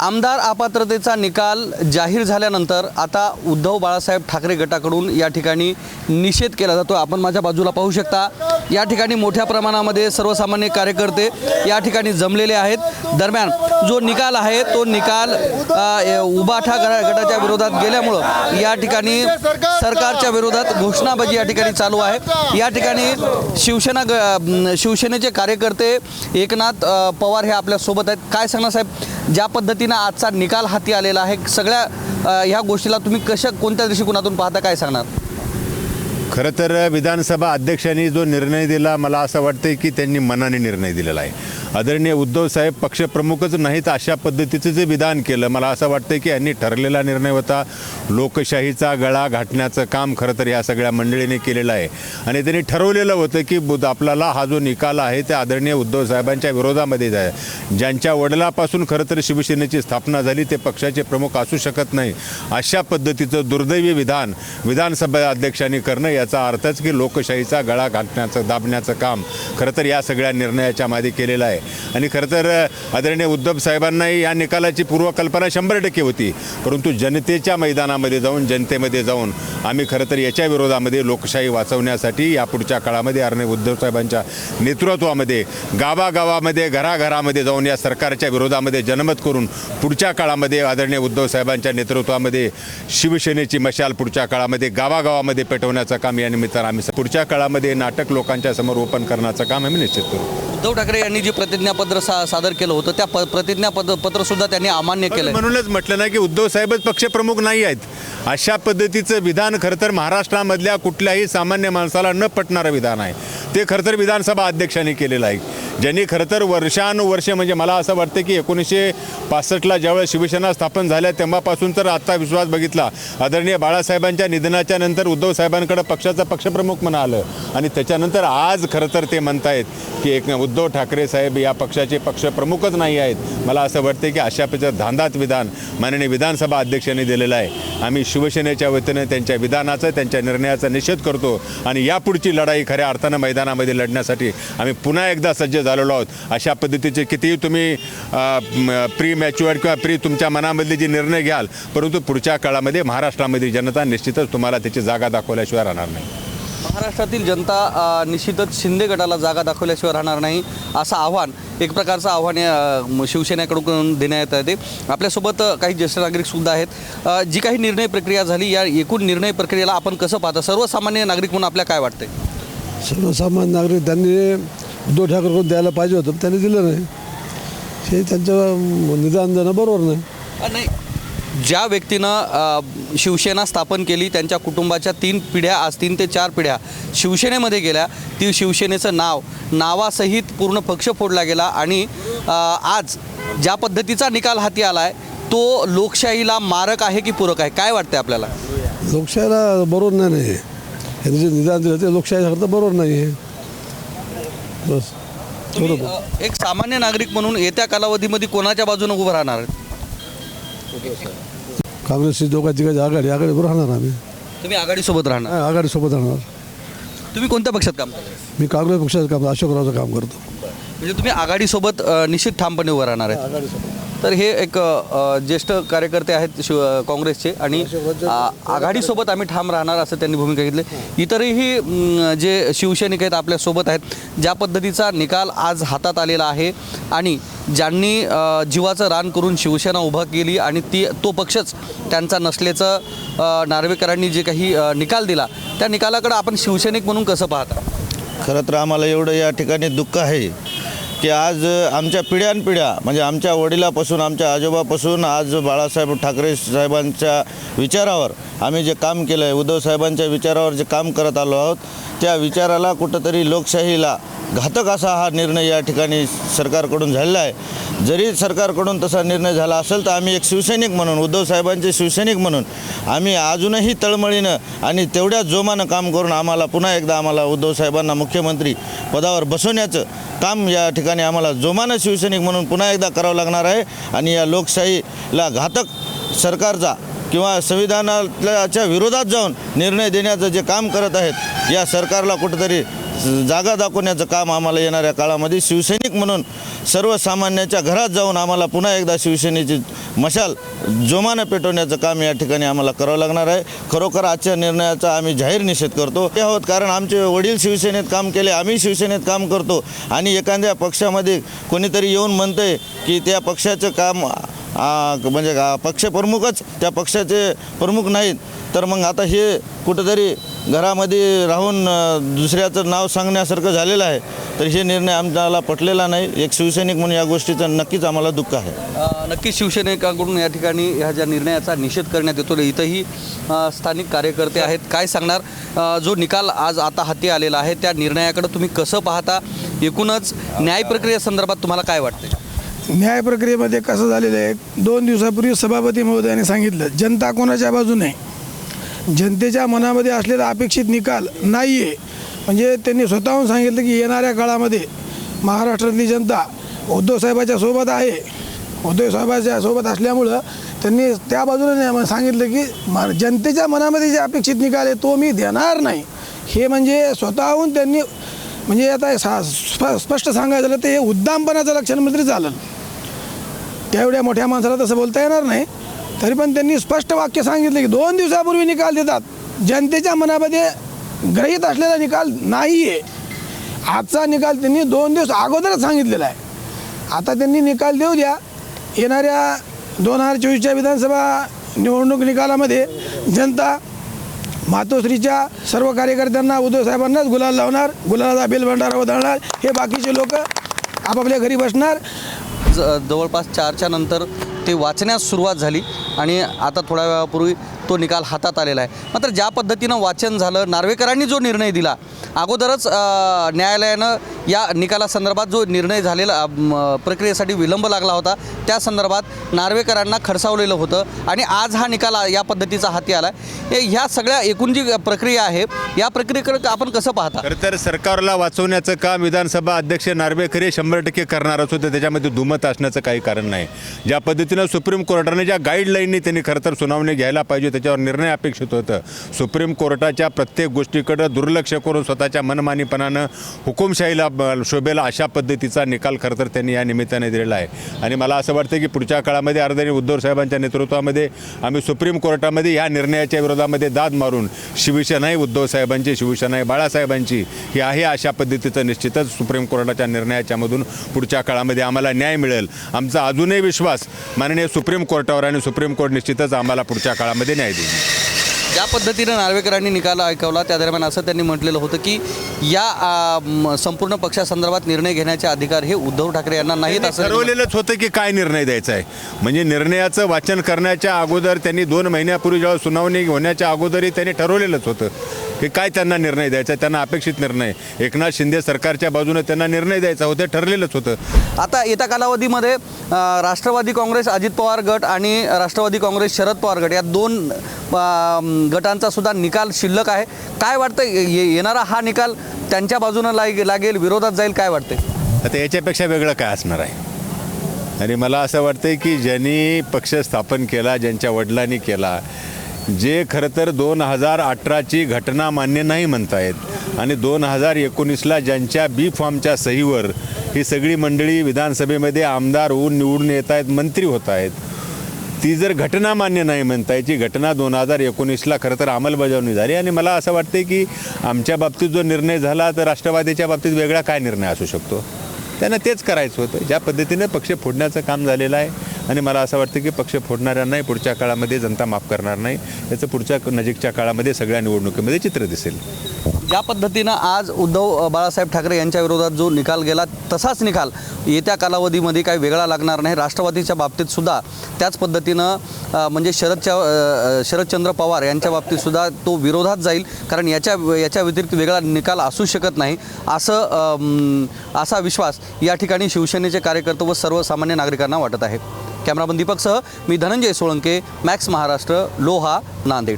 आमदार अपात्रतेचा निकाल जाहीर झाल्यानंतर आता उद्धव बाळासाहेब ठाकरे गटाकडून या ठिकाणी निषेध केला जातो. आपण माझ्या बाजूला पाहू शकता या ठिकाणी मोठ्या प्रमाणामध्ये सर्वसामान्य कार्यकर्ते या ठिकाणी जमलेले आहेत. दरम्यान जो निकाल आहे तो निकाल उबाठा गटाच्या विरोधात गेल्यामुळं या ठिकाणी सरकारच्या विरोधात घोषणाबाजी या ठिकाणी चालू आहे. या ठिकाणी शिवसेना ग शिवसेनेचे कार्यकर्ते एकनाथ पवार हे आपल्यासोबत आहेत. काय सांगणार साहेब? ज्या पद्धतीनं आजचा निकाल हाती आलेला आहे सगळ्या ह्या गोष्टीला तुम्ही कशा कोणत्या दृष्टिकोनातून पाहता काय सांगणार? खरं तर विधानसभा अध्यक्षांनी जो निर्णय दिला मला असं वाटतं की त्यांनी मनाने निर्णय दिलेला आहे. आदरणीय उद्धव साहेब पक्षप्रमुखच नाहीत अशा पद्धतीचं जे विधान केलं मला असं वाटतं की यांनी ठरलेला निर्णय होता लोकशाहीचा गळा घाटण्याचं काम खरं तर या सगळ्या मंडळीने केलेलं आहे. आणि त्यांनी ठरवलेलं होतं की बुद्ध आपल्याला हा जो निकाल आहे ते आदरणीय उद्धव साहेबांच्या विरोधामध्ये आहे ज्यांच्या वडिलापासून खरं तर शिवसेनेची स्थापना झाली ते पक्षाचे प्रमुख असू शकत नाही. अशा पद्धतीचं दुर्दैवी विधान विधानसभा अध्यक्षांनी करणं याचा अर्थच की लोकशाहीचा गळा घाटण्याचं दाबण्याचं काम खरं तर या सगळ्या निर्णयाच्या मागे केलेलं आहे. आणि खरं तर आदरणीय उद्धव साहेबांनाही या निकालाची पूर्वकल्पना शंभर टक्के होती. परंतु जनतेच्या मैदानामध्ये जाऊन जनतेमध्ये जाऊन आम्ही खरं तर याच्या विरोधामध्ये लोकशाही वाचवण्यासाठी यापुढच्या काळामध्ये आदरणीय उद्धव साहेबांच्या नेतृत्वामध्ये गावागावामध्ये घराघरामध्ये जाऊन या सरकारच्या विरोधामध्ये जनमत करून पुढच्या काळामध्ये आदरणीय उद्धव साहेबांच्या नेतृत्वामध्ये शिवसेनेची मशाल पुढच्या काळामध्ये गावागावामध्ये पेटवण्याचं काम या निमित्तानं आम्ही पुढच्या काळामध्ये नाटक लोकांच्या समोर ओपन करण्याचं काम आम्ही निश्चित करू. उद्धव ठाकरे यांनी जे प्रतिज्ञापत्र सा सादर केलं होतं त्या प प्रतिज्ञापत्र पत्र सुद्धा त्यांनी अमान्य केलं म्हणूनच म्हटलं ना की उद्धव साहेबच पक्षप्रमुख नाही आहेत. अशा पद्धतीचं विधान खरं तर महाराष्ट्रामधल्या कुठल्याही सामान्य माणसाला न पटणारं विधान आहे. ते खरं तर विधानसभा अध्यक्षांनी केलेलं आहे. ज्यांनी खरं तर वर्षानुवर्षे म्हणजे मला असं वाटतं की एकोणीसशे पासष्टला ज्यावेळेस शिवसेना स्थापन झाल्या तेव्हापासून तर आत्ता विश्वास बघितला. आदरणीय बाळासाहेबांच्या निधनाच्या नंतर उद्धव साहेबांकडे पक्षाचा पक्षप्रमुख म्हणा आलं. आणि त्याच्यानंतर आज खरं तर ते म्हणतायत की एक उद्धव ठाकरे साहेब या पक्षाचे पक्षप्रमुखच नाही आहेत. मला असं वाटतं की अशा प्रकारचं धांदात विधान माननीय विधानसभा अध्यक्षांनी दिलेलं आहे. आम्ही शिवसेनेच्या वतीनं त्यांच्या विधानाचं त्यांच्या निर्णयाचा निषेध करतो. आणि यापुढची लढाई खऱ्या अर्थानं मैदानामध्ये लढण्यासाठी आम्ही पुन्हा एकदा सज्ज झालेलो आहोत. अशा पद्धतीचे कितीही तुम्ही प्री मॅच्युअर किंवा प्री तुमच्या मनामधले जे निर्णय घ्याल परंतु पुढच्या काळामध्ये महाराष्ट्रामध्ये जनता निश्चितच तुम्हाला त्याची जागा दाखवल्याशिवाय राहणार नाही. महाराष्ट्रातील जनता निश्चितच शिंदे गटाला जागा दाखवल्याशिवाय राहणार नाही असं आव्हान एक प्रकारचं आव्हान या शिवसेनेकडून देण्यात येते. आपल्यासोबत काही ज्येष्ठ नागरिक सुद्धा आहेत. जी काही निर्णय प्रक्रिया झाली या एकूण निर्णय प्रक्रियेला आपण कसं पाहता? सर्वसामान्य नागरिक म्हणून आपल्या काय वाटतंय? सर्वसामान्य नागरिक त्यांनी उद्धव ठाकरेकडून द्यायला पाहिजे होतं त्यांनी दिलं नाही. हे त्यांचं निदान देणं बरोबर नाही. ज्या व्यक्तीनं शिवसेना स्थापन केली त्यांच्या कुटुंबाच्या तीन पिढ्या आज तीन ते चार पिढ्या शिवसेनेमध्ये गेल्या ती शिवसेनेचं नाव नावासहित पूर्ण पक्ष फोडला गेला आणि आज ज्या पद्धतीचा निकाल हाती आला आहे तो लोकशाहीला मारक आहे की पूरक आहे? काय वाटतंय आपल्याला? लोकशाहीला बरोबर नाही नाही. यांनी जे निदान दिलं ते लोकशाहीसाठी बरोबर नाही आहे. बस. तुम्ही, अ, एक सामान्य नागरिक म्हणून येत्या कालावधीमध्ये कोणाच्या बाजूने उभं राहणार? आहेत? काँग्रेसची दोघांची काही आघाडी आघाडीवर राहणार आम्ही. तुम्ही आघाडीसोबत राहणार. हा, आघाडीसोबत राहणार. तुम्ही कोणत्या पक्षात काम करता? मी काँग्रेस पक्षाचं काम अशोकरावचं काम करतो. म्हणजे तुम्ही आघाडीसोबत अ, निश्चित ठामपणे उभं राहणार आहे तर हे एक ज्येष्ठ कार्यकर्ते आहेत शिव काँग्रेसचे आणि आघाडीसोबत आम्ही ठाम राहणार असं त्यांनी भूमिका घेतली. इतरही जे शिवसैनिक आहेत आपल्यासोबत आहेत ज्या पद्धतीचा निकाल आज हातात आलेला आहे आणि ज्यांनी जीवाचं रान करून शिवसेना उभा केली आणि ती तो पक्षच त्यांचा नसल्याचं नार्वेकरांनी जे काही निकाल दिला त्या निकालाकडे आपण शिवसैनिक म्हणून कसं पाहता? खरं तर आम्हाला एवढं या ठिकाणी दुःख आहे. की आज आमच्या पिढ्यानपिढ्या म्हणजे आमच्या वडिलापासून आमच्या आजोबापासून आज बाळासाहेब ठाकरे साहेबांच्या विचारावर आम्ही जे काम केलं आहे उद्धव साहेबांच्या विचारावर जे काम करत आलो आहोत त्या विचाराला कुठंतरी लोकशाहीला घातक असा हा निर्णय या ठिकाणी सरकारकडून झालेला आहे. जरी सरकारकडून तसा निर्णय झाला असेल तर आम्ही एक शिवसैनिक म्हणून उद्धव साहेबांचे शिवसैनिक म्हणून आम्ही अजूनही तळमळीनं आणि तेवढ्याच जोमानं काम करून आम्हाला पुन्हा एकदा आम्हाला उद्धव साहेबांना मुख्यमंत्री पदावर बसवण्याचं काम या ठिकाणी आम्हाला जोमानं शिवसैनिक म्हणून पुन्हा एकदा करावं लागणार आहे. आणि या लोकशाहीला घातक सरकारचा किंवा संविधानाच्या विरोधात जाऊन निर्णय देण्याचं जे काम करत आहेत या सरकारला कुठंतरी जागा दाखवण्याचं काम आम्हाला येणाऱ्या काळामध्ये शिवसैनिक म्हणून सर्वसामान्याच्या घरात जाऊन आम्हाला पुन्हा एकदा शिवसेनेची मशाल जोमानं पेटवण्याचं काम या ठिकाणी आम्हाला करावं लागणार आहे. खरोखर आजच्या निर्णयाचा आम्ही जाहीर निषेध करतो. ते आहोत कारण आमचे वडील शिवसेनेत काम केले आम्ही शिवसेनेत काम करतो आणि एखाद्या पक्षामध्ये कोणीतरी येऊन म्हणतंय की त्या पक्षाचं काम म्हणजे पक्षप्रमुखच त्या पक्षाचे प्रमुख नाहीत. तर मग आता हे कुठंतरी घरामध्ये राहून दुसऱ्याचं नाव सांगण्यासारखं झालेलं आहे. तर हे निर्णय आम्हाला पटलेला नाही. एक शिवसैनिक म्हणून या गोष्टीचं नक्कीच आम्हाला दुःख आहे. नक्कीच शिवसैनिकांकडून या ठिकाणी ह्या ज्या निर्णयाचा निषेध करण्यात येतो इथंही स्थानिक कार्यकर्ते आहेत. काय सांगणार? जो निकाल आज आता हाती आलेला आहे त्या निर्णयाकडे तुम्ही कसं पाहता? एकूणच न्याय प्रक्रियेसंदर्भात तुम्हाला काय वाटतं न्याय प्रक्रियेमध्ये कसं झालेलं आहे? दोन दिवसापूर्वी सभापती महोदयाने सांगितलं जनता कोणाच्या बाजूने आहे? जनतेच्या मनामध्ये असलेला अपेक्षित निकाल नाही आहे म्हणजे त्यांनी स्वतःहून सांगितलं की येणाऱ्या काळामध्ये महाराष्ट्रातली जनता उद्धव साहेबाच्या सोबत आहे. उद्धव साहेबाच्या सोबत असल्यामुळं त्यांनी त्या बाजूने सांगितलं की म जनतेच्या मनामध्ये जे अपेक्षित निकाल आहे तो मी देणार नाही. हे म्हणजे स्वतःहून त्यांनी म्हणजे आता सा स्प- स्पष्ट सांगायचं झालं तर हे उद्दामपणाचं लक्षण म्हणजे चालेल. त्या एवढ्या मोठ्या माणसाला तसं बोलता येणार नाही. तरी पण त्यांनी स्पष्ट वाक्य सांगितलं की दोन दिवसापूर्वी निकाल देतात. जनतेच्या मनामध्ये ग्रहित असलेला निकाल नाही आहे आजचा निकाल त्यांनी दोन दिवस अगोदरच सांगितलेला आहे. आता त्यांनी निकाल देऊ द्या. येणाऱ्या दोन हजार चोवीसच्या विधानसभा निवडणूक निकालामध्ये जनता मातोश्रीच्या सर्व कार्यकर्त्यांना उद्धव साहेबांनाच गुलाल लावणार गुलालाचा बेलभंडारा उधळणार हे बाकीचे लोक आपापल्या घरी बसणार. जवळपास चारच्या नंतर ते वाचण्यास सुरुवात झाली. आणि आता थोड्या वेळापूर्वी तो निकाल हातात आलेला आहे. मात्र ज्या पद्धतीनं वाचन झालं नार्वेकरांनी जो निर्णय दिला अगोदरच न्यायालयानं या निकालासंदर्भात जो निर्णय झालेला प्रक्रियेसाठी विलंब लागला होता त्या संदर्भात नार्वेकरांना खडसावलेलं होतं आणि आज हा निकाल या पद्धतीचा हाती आला आहे. ह्या सगळ्या एकूण जी प्रक्रिया आहे या प्रक्रियेकडे आपण कसं पाहता? खरं तर सरकारला वाचवण्याचं काम विधानसभा अध्यक्ष नार्वेकर हे शंभर टक्के करणारच होते त्याच्यामध्ये दुमत असण्याचं काही कारण नाही. ज्या पद्धतीनं सुप्रीम कोर्टाने ज्या गाईडलाईननी त्यांनी खरं तर सुनावणी घ्यायला पाहिजे त्याच्यावर निर्णय अपेक्षित होतं. सुप्रीम कोर्टाच्या प्रत्येक गोष्टीकडं दुर्लक्ष करून स्वतःच्या मनमानीपणानं हुकुमशाहीला शोभेला अशा पद्धतीचा निकाल खरं तर त्यांनी या निमित्ताने दिलेला आहे. आणि मला असं वाटतं की पुढच्या काळामध्ये अर्धनी उद्धव साहेबांच्या नेतृत्वामध्ये आम्ही सुप्रीम कोर्टामध्ये या निर्णयाच्या विरोधामध्ये दाद मारून शिवसेनाही उद्धव साहेबांची शिवसेनाही बाळासाहेबांची ही आहे अशा पद्धतीचं निश्चितच सुप्रीम कोर्टाच्या निर्णयाच्यामधून पुढच्या काळामध्ये आम्हाला न्याय मिळेल. आमचा अजूनही विश्वास माननीय सुप्रीम कोर्टावर आणि सुप्रीम कोर्ट निश्चितच आम्हाला पुढच्या काळामध्ये न्याय देईल ज्या पद्धतीनं नार्वेकरांनी निकाल ऐकवला त्या दरम्यान असं त्यांनी म्हटलेलं होतं की या आ, म, संपूर्ण पक्षासंदर्भात निर्णय घेण्याचे अधिकार हे उद्धव ठाकरे यांना नाहीत असं त्यांनी ठरवलेलंच होतं की काय निर्णय द्यायचा आहे. म्हणजे निर्णयाचं वाचन करण्याच्या अगोदर त्यांनी दोन महिन्यापूर्वी जेव्हा सुनावणी होण्याच्या अगोदरही त्यांनी ठरवलेलंच होतं. की काय त्यांना निर्णय द्यायचा त्यांना अपेक्षित निर्णय. एकनाथ शिंदे सरकारच्या बाजूने त्यांना निर्णय द्यायचा होता ठरलेलंच होतं. आता येत्या कालावधीमध्ये राष्ट्रवादी काँग्रेस अजित पवार गट आणि राष्ट्रवादी काँग्रेस शरद पवार गट या दोन गटांचा सुद्धा निकाल शिल्लक आहे. काय वाटतं येणारा हा निकाल त्यांच्या बाजूनं लाग लागेल विरोधात जाईल काय वाटतंय? आता याच्यापेक्षा वेगळं काय असणार आहे? आणि मला असं वाटतं की ज्यांनी पक्ष स्थापन केला ज्यांच्या वडिलांनी केला जे खरं तर दोन हजार अठराची घटना मान्य नाही म्हणतायत. आणि दोन हजार एकोणीसला ज्यांच्या बी फॉर्मच्या सहीवर ही सगळी मंडळी विधानसभेमध्ये आमदार होऊन निवडून येत आहेत मंत्री होत आहेत ती जर घटना मान्य नाही म्हणतायची घटना दोन हजार एकोणीसला खरं तर अंमलबजावणी झाली. आणि मला असं वाटते की आमच्या बाबतीत जो निर्णय झाला तर राष्ट्रवादीच्या बाबतीत वेगळा काय निर्णय असू शकतो? त्यांना तेच करायचं होतं. ज्या पद्धतीने पक्ष फोडण्याचं काम झालेलं आहे आणि मला असं वाटतं की पक्ष फोडणाऱ्यांनाही पुढच्या काळामध्ये जनता माफ करणार नाही. याचं पुढच्या नजीकच्या काळामध्ये सगळ्या निवडणुकीमध्ये चित्र दिसेल. ज्या पद्धतीनं आज उद्धव बाळासाहेब ठाकरे यांच्या विरोधात जो निकाल गेला तसाच निकाल येत्या कालावधीमध्ये काही वेगळा लागणार नाही. राष्ट्रवादीच्या बाबतीत सुद्धा त्याच पद्धतीनं म्हणजे शरदच्या शरदचंद्र पवार यांच्या बाबतीत सुद्धा तो विरोधात जाईल. कारण याच्या याच्या व्यतिरिक्त वेगळा निकाल असू शकत नाही. असं असा विश्वास या ठिकाणी शिवसेनेचे कार्यकर्ते व सर्वसामान्य नागरिकांना वाटत आहे. कॅमेरामन दीपकसह मी धनंजय सोळंके मॅक्स महाराष्ट्र लोहा नांदेड.